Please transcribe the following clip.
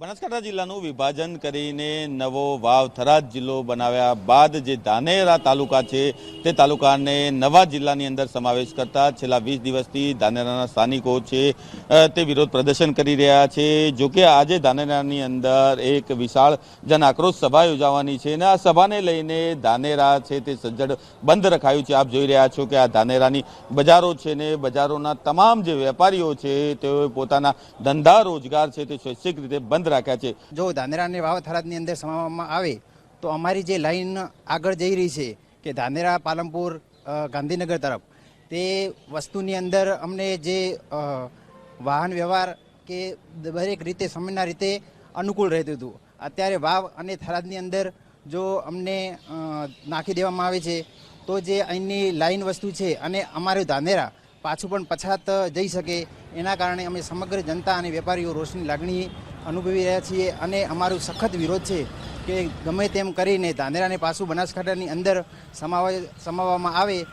બનાસકાંઠા જિલ્લાનું વિભાજન કરીને નવો વાવ થરાદ જિલ્લો બનાવ્યા બાદ જે ધાનેરા તાલુકા છે, તે તાલુકાને નવા જિલ્લાની અંદર સમાવેશ કરતા છેલ્લા વીસ દિવસથી ધાનેરાના સ્થાનિકો છે તે વિરોધ પ્રદર્શન કરી રહ્યા છે. જો કે આજે ધાનેરાની અંદર એક વિશાળ જન આક્રોશ સભા યોજાવાની છે અને આ સભાને લઈને ધાનેરા છે તે સજ્જડ બંધ રખાયું છે. આપ જોઈ રહ્યા છો કે આ ધાનેરાની બજારો છે ને બજારોના તમામ જે વેપારીઓ છે, તેઓએ પોતાના ધંધા રોજગાર છે તે સ્વૈચ્છિક રીતે બંધ રાખ્યા છે. જો ધાનેરાને વાવ થરાદની અંદર સમાવવામાં આવે, તો અમારી જે લાઈન આગળ જઈ રહી છે, કે ધાનેરા, પાલનપુર ગાંધીનગર તરફ, તે વસ્તુની અંદર અમને જે વાહન વ્યવહાર કે દરેક રીતે, સમયના રીતે અનુકૂળ રહેતું હતું. અત્યારે વાવ અને થરાદની અંદર જો અમને નાખી દેવામાં આવે છે, તો જે અહીંની લાઈન વસ્તુ છે અને અમારું ધાનેરા પાછું પણ પછાત જઈ શકે, એના કારણે અમે સમગ્ર જનતા અને વેપારીઓ રોષની લાગણી અનુભવી રહ્યા છીએ અને અમારું સખત વિરોધ છે કે ગમે તેમ કરીને ધાનેરાને પાછું બનાસકાંઠાની અંદર સમાવા સમાવવામાં આવે.